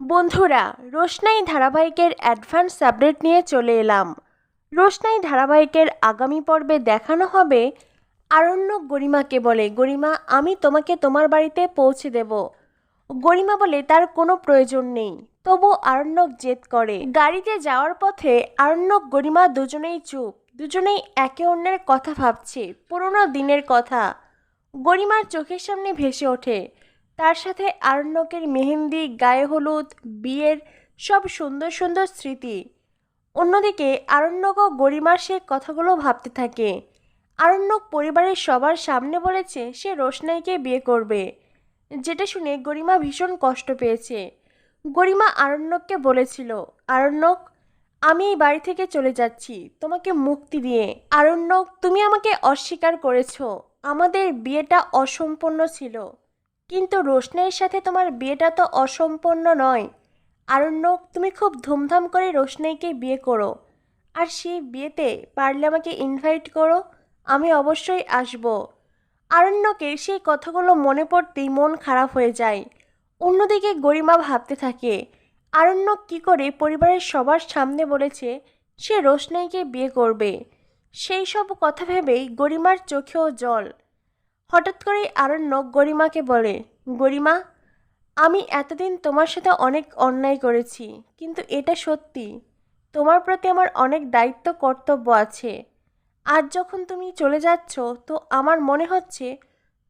বন্ধুরা, রোশনাই ধারাবাহিকের advance update নিয়ে চলে এলাম। রোশনাই ধারাবাহিকের আগামী পর্বে দেখানো হবে আরণ্যক গরিমাকে বলে। গরিমা, আমি তোমাকে তোমার বাড়িতে পৌঁছে দেব। গরিমা বলে তার কোনো প্রয়োজন নেই, তবু আরণ্যক জেদ করে। গাড়িতে যাওয়ার পথে আরণ্যক গরিমা দুজনেই চুপ, দুজনেই একে অন্যের কথা ভাবছে, পুরোনো দিনের কথা। গরিমার চোখের সামনে ভেসে ওঠে। তার সাথে আরণ্যকের মেহেন্দি, গায়ে হলুদ, বিয়ের সব সুন্দর সুন্দর স্মৃতি। অন্যদিকে আরণ্যক ও গরিমার সে কথাগুলো ভাবতে থাকে। আরণ্যক পরিবারের সবার সামনে বলেছে সে রোশনাইকে বিয়ে করবে, যেটা শুনে গরিমা ভীষণ কষ্ট পেয়েছে। গরিমা আরণ্যককে বলেছিল, আরণ্যক, আমি এই বাড়ি থেকে চলে যাচ্ছি, তোমাকে মুক্তি দিয়ে। আরণ্যক, তুমি আমাকে অস্বীকার করেছ। আমাদের বিয়েটা অসম্পূর্ণ ছিল। কিন্তু রোশনাইয়ের সাথে তোমার বিয়েটা তো অসম্পন্ন নয়। আরণ্যক, তুমি খুব ধুমধাম করে রোশনাইকে বিয়ে করো। আর সেই বিয়েতে পারলে আমাকে ইনভাইট করো, আমি অবশ্যই আসব। আরণ্যকের সেই কথাগুলো মনে পড়তেই মন খারাপ হয়ে যায়। অন্যদিকে গরিমা ভাবতে থাকে, আরণ্যক কী করে পরিবারের সবার সামনে বলেছে সে রোশনাইকে বিয়ে করবে। সেই সব কথা ভেবেই গরিমার চোখেও জল। হঠাৎ করেই আরণ্যক গরিমাকে বলে, গরিমা, আমি এতদিন তোমার সাথে অনেক অন্যায় করেছি, কিন্তু এটা সত্যি। তোমার প্রতি আমার অনেক দায়িত্ব, কর্তব্য আছে। আজ যখন তুমি চলে যাচ্ছ, তো আমার মনে হচ্ছে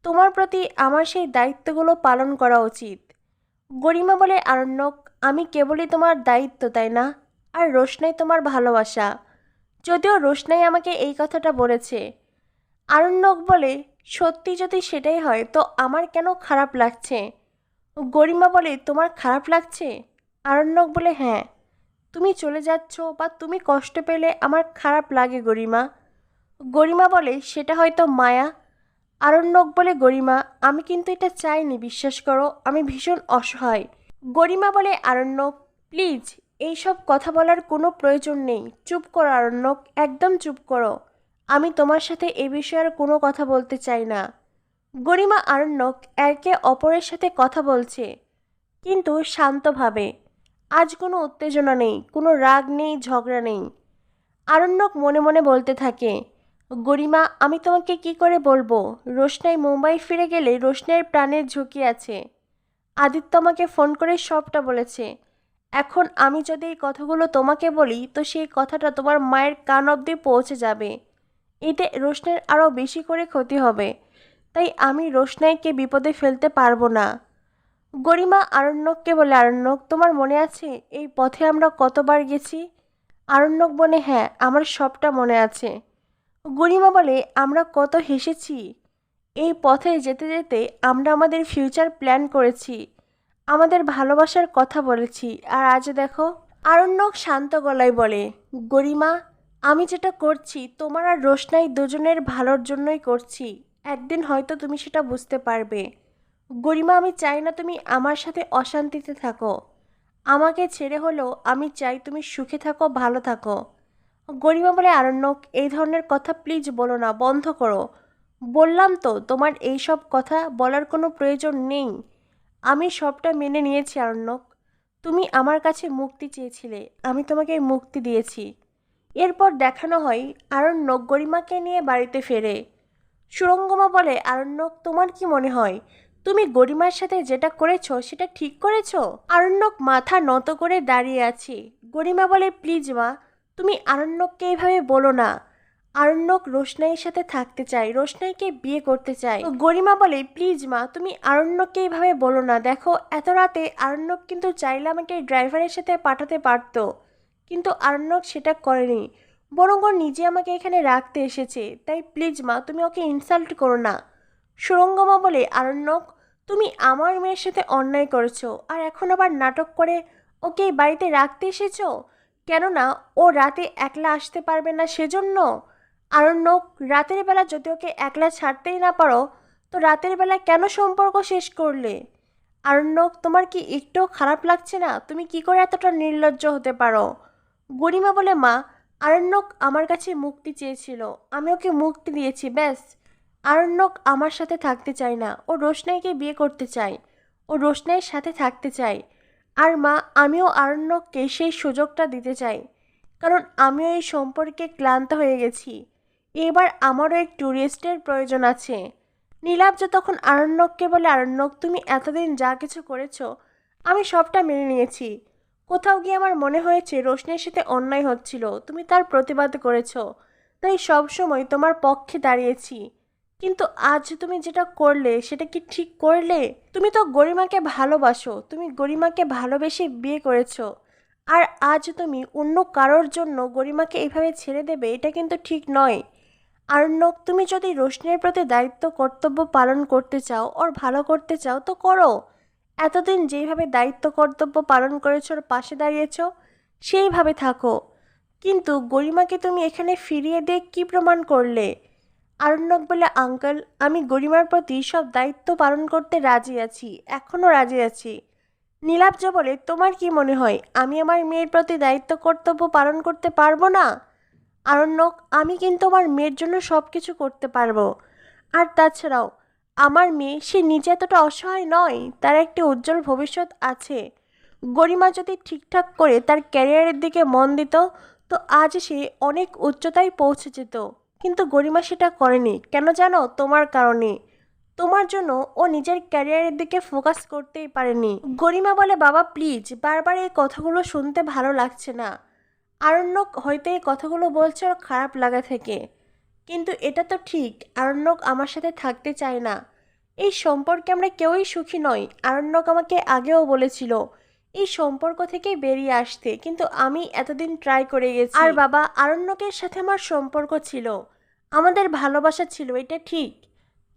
তোমার প্রতি আমার সেই দায়িত্বগুলো পালন করা উচিত। গরিমা বলে, আরণ্যক, আমি কেবলই তোমার দায়িত্ব, তাই না? আর রোশনাই তোমার ভালোবাসা। যদিও রোশনাই আমাকে এই কথাটা বলেছে। আরণ্যক বলে সত্যি যদি সেটাই হয়, তো আমার কেন খারাপ লাগছে? গরিমা বলে, তোমার খারাপ লাগছে? আরণ্যক বলে হ্যাঁ। তুমি চলে যাচ্ছ বা তুমি কষ্ট পেলে আমার খারাপ লাগে গরিমা। গরিমা বলে, সেটা হয়তো মায়া। আরণ্যক বলে, গরিমা, আমি কিন্তু এটা চাইনি, বিশ্বাস করো, আমি ভীষণ অসহায়। গরিমা বলে, আরণ্যক, প্লিজ, এইসব কথা বলার কোনো প্রয়োজন নেই। চুপ করো আরণ্যক, একদম চুপ করো। আমি তোমার সাথে এ বিষয়ে আর কোনো কথা বলতে চাই না। গরিমা আরণ্যক একে অপরের সাথে কথা বলছে, কিন্তু শান্তভাবে। আজ কোনো উত্তেজনা নেই, কোনো রাগ নেই, ঝগড়া নেই। আরণ্যক মনে মনে বলতে থাকে, গরিমা, আমি তোমাকে কি করে বলব? রোশনাই মুম্বাই ফিরে গেলে রোশনাইয়ের প্রাণের ঝুঁকি আছে। আদিত্য আমাকে ফোন করে সবটা বলেছে। এখন আমি যদি এই কথাগুলো তোমাকে বলি, তো সেই কথাটা তোমার মায়ের কান অবধি পৌঁছে যাবে। এতে রোশনাইয়ের আরও বেশি করে ক্ষতি হবে। তাই আমি রোশনাইকে বিপদে ফেলতে পারব না। গরিমা আরণ্যককে বলে, আরণ্যক, তোমার মনে আছে এই পথে আমরা কতবার গেছি? আরণ্যক বলে হ্যাঁ আমার সবটা মনে আছে। গরিমা বলে, আমরা কত হেসেছি। এই পথে যেতে যেতে আমরা আমাদের ফিউচার প্ল্যান করেছি। আমাদের ভালোবাসার কথা বলেছি। আর আজ দেখো, আরণ্যক শান্ত গলায় বলে, গরিমা আমি যেটা করছি, তোমার আর রোশনাই দুজনের ভালোর জন্যই করছি। একদিন হয়তো তুমি সেটা বুঝতে পারবে। গরিমা, আমি চাই না তুমি আমার সাথে অশান্তিতে থাকো। আমাকে ছেড়ে হলেও আমি চাই তুমি সুখে থাকো, ভালো থাকো। গরিমা বলে, আরণ্যক, এই ধরনের কথা প্লিজ বলো না, বন্ধ করো। বললাম তো, তোমার এই সব কথা বলার কোনো প্রয়োজন নেই। আমি সবটা মেনে নিয়েছি, আরণ্যক। তুমি আমার কাছে মুক্তি চেয়েছিলে, আমি তোমাকে মুক্তি দিয়েছি। এরপর দেখানো হয় আরণ্যক গরিমাকে নিয়ে বাড়িতে ফেরে। সুরঙ্গমা বলে, আরণ্যক, তোমার কি মনে হয়? তুমি গরিমার সাথে যেটা করেছ, সেটা ঠিক করেছ? আরণ্যক মাথা নত করে দাঁড়িয়ে আছে। গরিমা বলে, প্লিজ মা, তুমি আরণ্যককে এইভাবে বলো না। আরণ্যক রোশনাইয়ের সাথে থাকতে চাই রোশনাইকে বিয়ে করতে তো গরিমা বলে, প্লিজ মা, তুমি আরণ্যককে এইভাবে বলো না। দেখো, এত রাতে আরণ্যক কিন্তু চাইলে আমাকে ড্রাইভারের সাথে পাঠাতে পারতো। কিন্তু আরণ্যক সেটা করেনি। বরং ও নিজে আমাকে এখানে রাখতে এসেছে। তাই প্লিজ মা, তুমি ওকে ইনসাল্ট করো না। সুরঙ্গমা বলে আরণ্যক তুমি আমার মেয়ের সাথে অন্যায় করেছ। আর এখন আবার নাটক করে ওকে বাড়িতে রাখতে এসেছ? কেননা ও রাতে একলা আসতে পারবে না সেজন্য। আরণ্যক রাতের বেলা যদি ওকে একলা ছাড়তেই না পারো, তো রাতের বেলা কেন সম্পর্ক শেষ করলে? আরণ্যক তোমার কি একটু খারাপ লাগছে না? তুমি কি করে এতটা নির্লজ্জ হতে পারো? গরিমা বলে, মা, আরণ্যক আমার কাছে মুক্তি চেয়েছিল। আমি ওকে মুক্তি দিয়েছি, ব্যাস। আরণ্যক আমার সাথে থাকতে চায় না। ও রোশনাইকে বিয়ে করতে চায়। ও রোশনাইয়ের সাথে থাকতে চায়। আর মা, আমিও আরণ্যককে সেই সুযোগটা দিতে চাই। কারণ আমিও এই সম্পর্কে ক্লান্ত হয়ে গেছি। এবার আমারও একটু রেস্টের প্রয়োজন আছে। নীলাব্জ তখন আরণ্যককে বলে, আরণ্যক, তুমি এতদিন যা কিছু করেছ, আমি সবটা মেনে নিয়েছি। কোথাও গিয়ে আমার মনে হয়েছে রোশনের সাথে অন্যায় হচ্ছিল, তুমি তার প্রতিবাদ করেছ। তাই সবসময় তোমার পক্ষে দাঁড়িয়েছি। কিন্তু আজ তুমি যেটা করলে, সেটা কি ঠিক করলে? তুমি তো গরিমাকে ভালোবাসো, তুমি গরিমাকে ভালোবেসে বিয়ে করেছ। আর আজ তুমি অন্য কারোর জন্য গরিমাকে এইভাবে ছেড়ে দেবে, এটা কিন্তু ঠিক নয়। আরণ্যক তুমি যদি রোশনের প্রতি দায়িত্ব, কর্তব্য পালন করতে চাও, ওর ভালো করতে চাও, তো করো। এতদিন যেইভাবে দায়িত্ব কর্তব্য পালন করেছ ওর পাশে দাঁড়িয়েছো, সেইভাবে থাকো। কিন্তু গরিমাকে তুমি এখানে ফিরিয়ে দিয়ে কী প্রমাণ করলে? আরণ্যক বলে, আঙ্কেল, আমি গরিমার প্রতি সব দায়িত্ব পালন করতে রাজি আছি এখনও রাজি আছি। নীলাব্জ বলে, তোমার কি মনে হয়, আমি আমার মেয়ের প্রতি দায়িত্ব কর্তব্য পালন করতে পারব না? আরণ্যক, আমি কিন্তু আমার মেয়ের জন্য সব কিছু করতে পারব। আর তাছাড়াও আমার মেয়ে, সে নিজে এতটা অসহায় নয়, তার একটি উজ্জ্বল ভবিষ্যৎ আছে। গরিমা যদি ঠিকঠাক করে তার ক্যারিয়ারের দিকে মন দিত, তো আজ সে অনেক উচ্চতায় পৌঁছে যেত। কিন্তু গরিমা সেটা করেনি। কেন জানো? তোমার কারণে। তোমার জন্য ও নিজের ক্যারিয়ারের দিকে ফোকাস করতেই পারেনি। গরিমা বলে, বাবা, প্লিজ, বারবার এই কথাগুলো শুনতে ভালো লাগছে না। আরণ্যক হয়তো এই কথাগুলো বলছে ওর খারাপ লাগা থেকে। কিন্তু এটা তো ঠিক, আরণ্যক আমার সাথে থাকতে চায় না। এই সম্পর্কে আমরা কেউই সুখী নই, আরণ্যক আমাকে আগেও বলেছিল, এই সম্পর্ক থেকে বেরিয়ে আসতে, কিন্তু আমি এতদিন ট্রাই করে গেছি। আর বাবা, আরণ্যকের সাথে আমার সম্পর্ক ছিল, আমাদের ভালোবাসা ছিল, এটা ঠিক।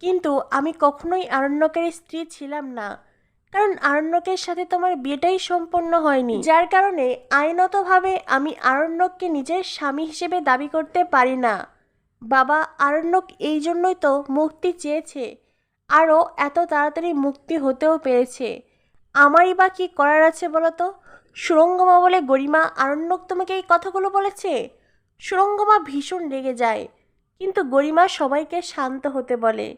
কিন্তু আমি কখনোই আরণ্যকের স্ত্রী ছিলাম না, কারণ আরণ্যকের সাথে তোমার বিয়েটাই সম্পন্ন হয়নি। যার কারণে আইনতভাবে আমি আরণ্যককে নিজের স্বামী হিসেবে দাবি করতে পারি না। বাবা আরণ্যক এই জন্যই তো মুক্তি চেয়েছে। আরও এত তাড়াতাড়ি মুক্তি হতেও পেরেছে। আমারই বা কী করার আছে বলো তো সুরঙ্গমা বলে গরিমা আরণ্যক তোমাকে এই কথাগুলো বলেছে? সুরঙ্গমা ভীষণ রেগে যায়। কিন্তু গরিমা সবাইকে শান্ত হতে বলে।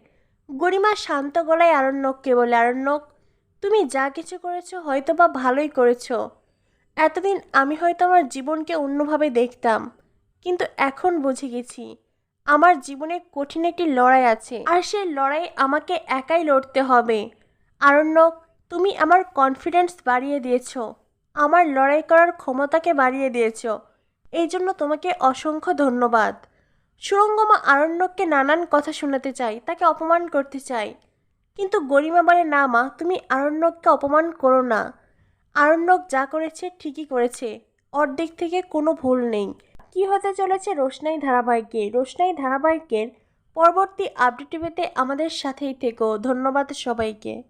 গরিমা শান্ত গলায় আরণ্যককে বলে, আরণ্যক, তুমি যা কিছু করেছ হয়তো বা ভালোই করেছ। এতদিন আমি হয়তো আমার জীবনকে অন্যভাবে দেখতাম। কিন্তু এখন বুঝে গেছি আমার জীবনে কঠিন একটি লড়াই আছে, আর সেই লড়াই আমাকে একাই লড়তে হবে। আরণ্যক, তুমি আমার কনফিডেন্স বাড়িয়ে দিয়েছ। আমার লড়াই করার ক্ষমতাকে বাড়িয়ে দিয়েছ। এই জন্য তোমাকে অসংখ্য ধন্যবাদ। সুরঙ্গমা আরণ্যককে নানান কথা শোনাতে চাই, তাকে অপমান করতে চাই। কিন্তু গরিমা বলে, না মা, তুমি আরণ্যককে অপমান করো না। আরণ্যক যা করেছে ঠিকই করেছে। অর্ধেক থেকে কোনো ভুল নেই। কি হতে চলেছে রোশনাই ধারাবাহিকে? রোশনাই ধারাবাহিকের পরবর্তী আপডেট পেতে আমাদের সাথেই থেকো। ধন্যবাদ সবাইকে।